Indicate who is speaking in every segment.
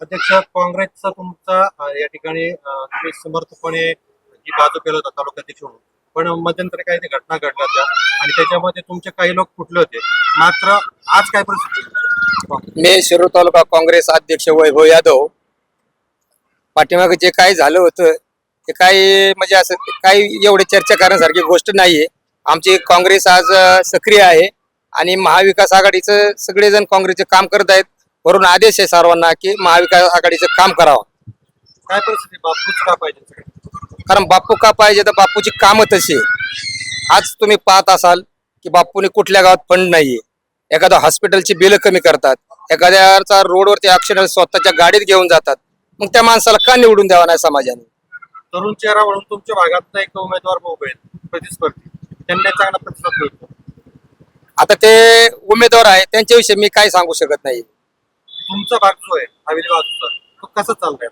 Speaker 1: अध्यक्ष काँग्रेसचा तुमचा या ठिकाणी तुम्ही समर्थपणे जी बाजू केलं होता तालुकाध्यक्ष म्हणून. पण मध्यंतरी काही ते घटना घडल्या होत्या आणि त्याच्यामध्ये तुमचे काही लोक फुटले होते. मात्र आज काय परिस्थिती?
Speaker 2: मी शिरूर तालुका काँग्रेस अध्यक्ष वैभव यादव. पाठीमागे जे काही झालं होतं ते काही म्हणजे असं काही एवढे चर्चा करण्यासारखी गोष्ट नाहीये. आमची काँग्रेस आज सक्रिय आहे आणि महाविकास आघाडीचं सगळेजण काँग्रेसचे काम करत आहेत. वरून आदेश आहे सर्वांना की महाविकास आघाडीचं काम करावं.
Speaker 1: काय परिस्थिती बापूच का पाहिजे
Speaker 2: कारण बापू का पाहिजे? तर बापूची कामं तशी आहे. आज तुम्ही पाहत असाल की बापूने कुठल्या गावात फंड नाहीये. एखाद्या हॉस्पिटलची बिलं कमी करतात. एखाद्याचा रोडवरती ऍक्सिडेंट स्वतःच्या गाडीत घेऊन जातात. मग त्या माणसाला का निवडून द्यावा नाही समाजाने?
Speaker 1: तरुण चेहरा म्हणून तुमच्या भागात एक उमेदवार उभे आहेत प्रतिस्पर्धी. त्यांना चांगला प्रतिसाद मिळतो.
Speaker 2: आता ते उमेदवार आहे त्यांच्याविषयी मी काय सांगू शकत नाही.
Speaker 1: तुमचा भाग जो आहे हवेली बाजूचा तो कसा चाललाय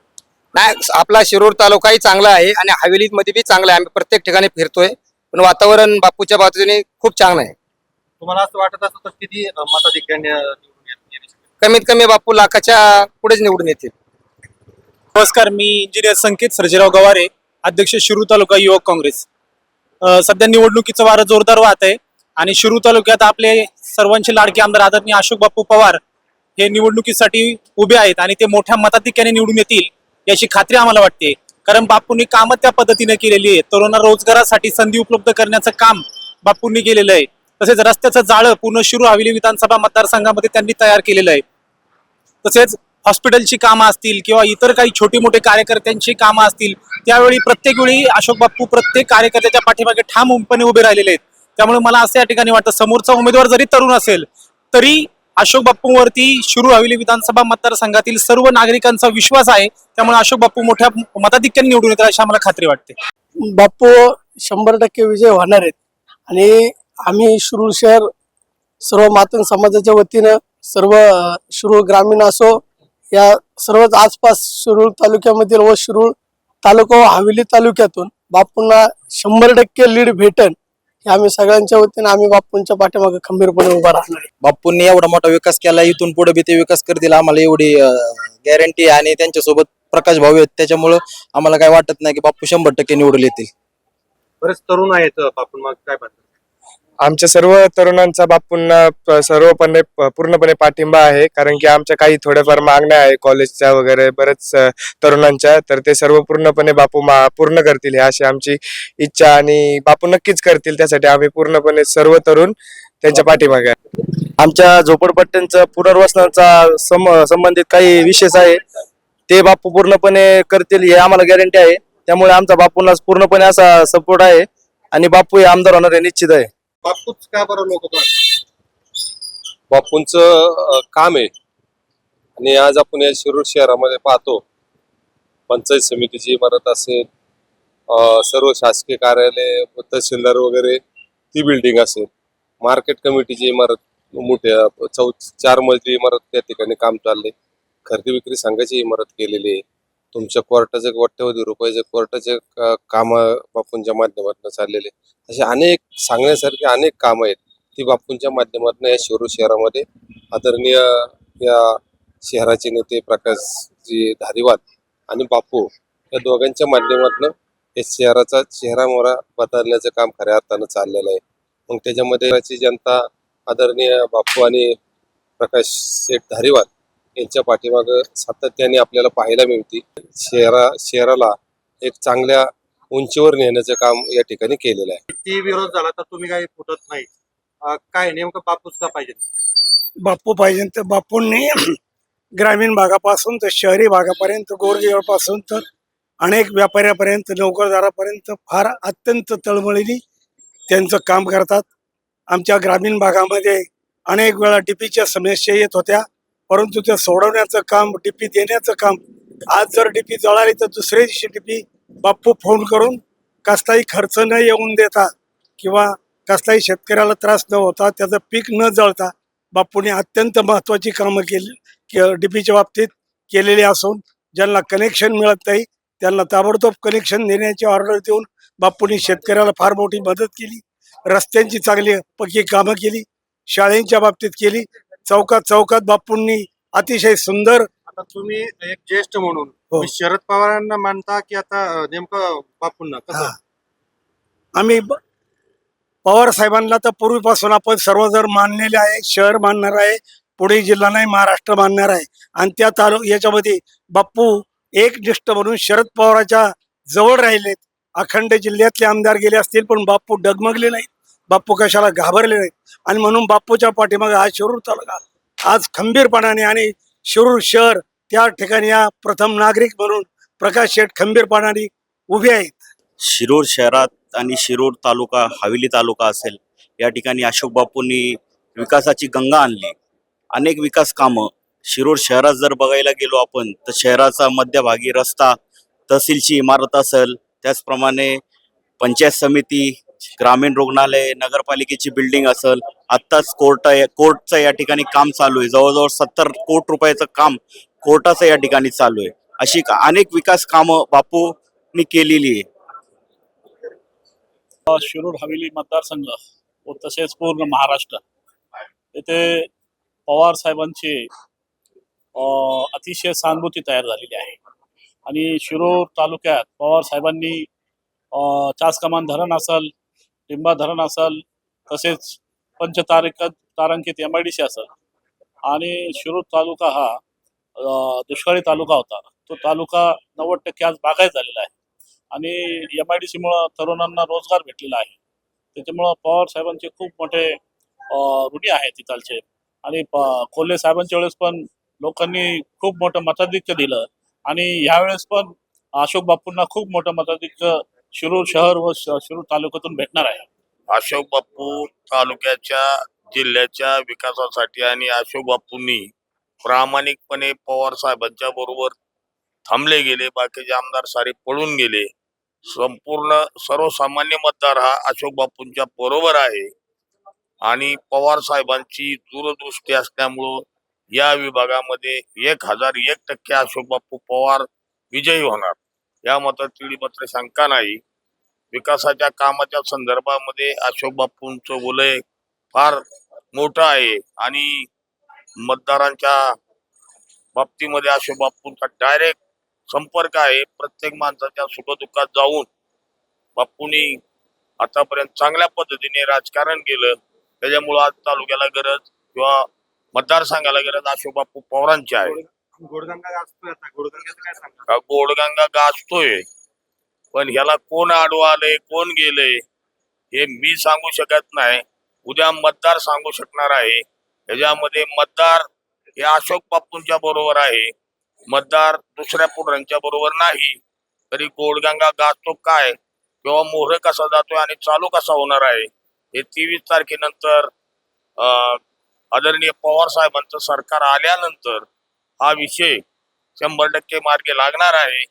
Speaker 2: नाही आपला शिरूर तालुकाही चांगला आहे आणि हवेलीमध्ये बी चांगला आहे. आम्ही प्रत्येक ठिकाणी फिरतोय. पण वातावरण बापूच्या बाजूने खूप चांगलं आहे.
Speaker 1: तुम्हाला असं वाटत असं तर किती अं, मताधिक्याने अं, निवडून येत- येऊ शकते?
Speaker 2: कमीत कमी बापू लाखाच्या पुढेच निवडून येतील.
Speaker 3: नमस्कार मी इंजिनियर संकेत सर्जेराव गवारे अध्यक्ष शिरू तालुका युवक काँग्रेस. अ, सध्या निवडणुकीचं वारं जोरदार वाहत आहे आणि शिरू तालुक्यात आपले सर्वांचे लाडके आमदार आदरणीय अशोक बापू पवार हे निवडणुकीसाठी उभे आहेत आणि ते मोठ्या मताधिक्याने निवडून येतील याची खात्री आम्हाला वाटते. कारण बापूंनी कामं त्या पद्धतीने केलेली आहे तरुणांना रोजगारासाठी संधी उपलब्ध करण्याचं काम बापूंनी केलेलं आहे. तसेच रस्त्याचं जाळं पूर्ण शिरू हवेली विधानसभा मतदारसंघामध्ये त्यांनी तयार केलेलं आहे. तसेच हॉस्पिटलची कामं असतील किंवा इतर काही छोटी मोठे कार्यकर्त्यांची कामं असतील त्यावेळी प्रत्येक वेळी अशोक बाप्पू प्रत्येक कार्यकर्त्याच्या पाठीमागे ठाम उंपणे उभे राहिलेले आहेत. त्यामुळे मला असं या ठिकाणी वाटतं समोरचा उमेदवार जरी तरुण असेल तरी अशोक बाप्पूवरती शिरू हवेली विधानसभा मतदारसंघातील सर्व नागरिकांचा विश्वास आहे. त्यामुळे अशोक बाप्पू मोठ्या मताधिक्याने निवडून येतात अशी आम्हाला खात्री वाटते.
Speaker 4: बाप्पू शंभर टक्के विजय होणार आहेत. आणि आम्ही शिरूर शहर सर्व मातंग समाजाच्या वतीनं सर्व अ, शिरूर ग्रामीण असो या सर्वच आसपास शिरूर तालुक्यामधील व शिरूर तालुका व हवेली तालुक्यातून बापूंना शंभर टक्के लीड भेटन. आम्ही सगळ्यांच्या वतीनं आम्ही बापूंच्या पाठीमागे खंबीरपणे उभा राहणार आहे.
Speaker 5: बाप्पूंनी एवढा मोठा विकास केला इथून पुढे बी ते विकास करतील आम्हाला एवढी गॅरंटी आणि त्यांच्यासोबत प्रकाश भाऊ आहेत त्याच्यामुळं आम्हाला काय वाटत नाही की बाप्पू शंभर टक्के निवडून येतील.
Speaker 1: बरेच तरुण आहेत बापून मग काय पाहतात
Speaker 6: आमच्या सर्व तरुणांचा बापूंना सर्वपणे पूर्णपणे पाठिंबा आहे. कारण की आमच्या काही थोड्याफार मागण्या आहे कॉलेजच्या वगैरे बरेच तरुणांच्या. तर ते सर्व पूर्णपणे बापू मा पूर्ण करतील हे अशी आमची इच्छा आणि बापू नक्कीच करतील. त्यासाठी आम्ही पूर्णपणे सर्व तरुण त्यांच्या पाठीमागे
Speaker 5: आमच्या झोपडपट्ट्यांचा पुनर्वसनाचा सम संबंधित काही विशेष आहे ते बापू पूर्णपणे करतील हे आम्हाला गॅरंटी आहे. त्यामुळे आमचा बापूंना पूर्णपणे असा सपोर्ट आहे. आणि बापू हे आमदार होणार हे निश्चित आहे.
Speaker 1: बापूच का बरं लोक
Speaker 7: बापूंच काम आहे. आणि आज आपण या शिरूर शहरामध्ये पाहतो. पंचायत समितीची इमारत असेल सर्व शासकीय कार्यालय तहसीलदार वगैरे ती बिल्डिंग असेल. मार्केट कमिटीची इमारत मोठ्या चौ चार मजली इमारत त्या ठिकाणी काम चालले खरेदी विक्री संघाची इमारत केलेली आहे. तुमच्या कोर्टाचे कोट्यवधी रुपयाचे कोर्टाचे काम बापूंच्या माध्यमातून चाललेले असे अनेक सांगण्यासारखे अनेक कामं आहेत. ती बापूंच्या माध्यमातून या शिरूर शहरामध्ये आदरणीय या शहराचे नेते प्रकाशजी धारीवाल आणि बापू या दोघांच्या माध्यमातून या शहराचा चेहरा मोहरा बदलण्याचं काम खऱ्या अर्थानं चाललेलं आहे. मग त्याच्यामध्ये जनता आदरणीय बापू आणि प्रकाश शेठ धारीवाल यांच्या पाठीमागं सातत्याने आपल्याला पाहायला मिळते. शहरा शहराला एक चांगल्या उंचीवर नेण्याचं काम या ठिकाणी केलेलं आहे.
Speaker 1: किती विरोध झाला तर तुम्ही काही फुटत नाही. अं, काय नेमकं बापूच का पाहिजे?
Speaker 4: बापू पाहिजे तर बापूंनी ग्रामीण भागापासून तर शहरी भागापर्यंत गोरगेवापासून तर अनेक व्यापाऱ्यापर्यंत नोकरदारापर्यंत फार अत्यंत तळमळीने त्यांचं काम करतात. आमच्या ग्रामीण भागामध्ये अनेक वेळा डीपीच्या समस्या येत होत्या. परंतु त्या सोडवण्याचं काम डीपी देण्याचं काम आज जर डीपी जळाली तर दुसऱ्या दिवशी डीपी बाप्पू फोन करून कसलाही खर्च न येऊन देता किंवा कसलाही शेतकऱ्याला त्रास न होता त्याचं पीक न जळता बापूने अत्यंत महत्वाची कामं केली डीपीच्या बाबतीत केलेली असून ज्यांना कनेक्शन मिळत नाही त्यांना ताबडतोब कनेक्शन देण्याची ऑर्डर देऊन बापूंनी शेतकऱ्याला फार मोठी मदत केली रस्त्यांची चांगली पक्की कामं केली शाळेंच्या बाबतीत केली चौकात चौकात बापूंनी अतिशय सुंदर
Speaker 1: आता तुम्ही एक ज्येष्ठ म्हणून
Speaker 4: हो.
Speaker 1: तुम्ही शरद पवारांना मानता की आता नेमकं बापूंना कसं
Speaker 4: हा. आम्ही ब- पवार साहेबांना तर पूर्वीपासून आपण सर्वजण मानलेले आहे शहर मानणार आहे पुणे जिल्हा नाही महाराष्ट्र मानणार आहे आणि त्या तालु याच्यामध्ये बाप्पू एकनिष्ठ म्हणून शरद पवाराच्या जवळ राहिलेत अखंड जिल्ह्यातले आमदार गेले असतील पण बाप्पू डगमगले नाहीत बाप्पू कशाला घाबरले नाहीत? आणि म्हणून बाप्पूच्या पाठीमागे आज शिरूर तालुका. आज खंबीरपणाने आणि शिरूर शहर त्या ठिकाणी या प्रथम नागरिक म्हणून प्रकाश शेठ खंबीरपणाने उभे आहेत.
Speaker 8: शिरूर शहरात आणि शिरूर तालुका हवेली तालुका असेल या ठिकाणी अशोक बापूंनी विकासाची गंगा आणली. अनेक विकास कामं शिरूर शहरात जर बघायला गेलो आपण तर शहराचा मध्यभागी रस्ता तहसीलची इमारत असेल त्याचप्रमाणे पंचायत समिती ग्रामीण रुग्णालय नगरपालिकेची बिल्डिंग असेल आत्ताच कोर्ट कोर्टचं या ठिकाणी काम चालू आहे. जवळजवळ सत्तर कोटी रुपयाचं काम कोर्टाचं या ठिकाणी चालू आहे. अशी अनेक विकास कामं बापूंनी केलेली आहे.
Speaker 9: शिरूर हवेली मतदारसंघ व तसेच पूर्ण महाराष्ट्र. येथे पवार साहेबांची अं, अतिशय सहानुभूती तयार झालेली आहे. आणि शिरूर तालुक्यात पवार साहेबांनी चास चासकमान धरण असेल लिंबा धरण असेल तसेच पंचतारिका तारांकित एम आय डी सी असेल. आणि शिरूर तालुका हा दुष्काळी तालुका होता. तो तालुका नव्वद टक्के आज बागायत झालेला आहे. आणि एम आय डी सीमुळं तरुणांना रोजगार भेटलेला आहे. त्याच्यामुळं पवार साहेबांचे खूप मोठे ऋणी आहेत तिथालचे. आणि प- कोल्हे साहेबांच्या वेळेस पण लोकांनी खूप मोठं मताधिक्य दिलं. आणि ह्यावेळेस पण अशोक बापूंना खूप मोठं मताधिक्य शिरूर शहर व श- शिरूर तालुक्यातून भेटणार आहे.
Speaker 10: अशोक बापू तालुक्याच्या जिल्ह्याच्या विकासासाठी आणि अशोक बापूंनी प्रामाणिकपणे पवार साहेबांच्या बरोबर थांबले गेले बाकीचे आमदार सारे पळून गेले. संपूर्ण सर्वसामान्य मतदार हा अशोक बापूंच्या बरोबर आहे. आणि पवार साहेबांची दूरदृष्टी असल्यामुळं या विभागामध्ये एक हजार एक टक्के अशोक बापू पवार विजयी होणार. या मतात मात्र शंका नाही. विकासाच्या कामाच्या संदर्भामध्ये अशोक बापूंचं वलय फार मोठं आहे आणि मतदारांच्या बाबतीमध्ये अशोक बापूंचा डायरेक्ट संपर्क आहे. प्रत्येक माणसाच्या सुखदुःखात जाऊन बापूंनी आतापर्यंत चांगल्या पद्धतीने राजकारण केलं. त्याच्यामुळं आज तालुक्याला गरज किंवा मतदारसंघाला गरज अशोक बापू पवारांची आहे.
Speaker 1: गोडगंगा गाजतोय आता. काय सांगा
Speaker 10: का गोडगंगा गाजतोय. पण ह्याला कोण आडू आलंय कोण गेले हे मी सांगू शकत नाही. उद्या मतदार सांगू शकणार आहे. ह्याच्यामध्ये मतदार हे अशोक बापूंच्या बरोबर आहे. मतदार दुसऱ्या पुढाऱ्यांच्या बरोबर नाही. तरी गोडगंगा गाजतो काय? किंवा मोहर कसा जातोय आणि चालू कसा होणार आहे? हे तेवीस तारखेनंतर अं, आदरणीय पवार साहेबांचं सरकार आल्यानंतर हा विषय शंभर टक्के मार्गे लागणार आहे.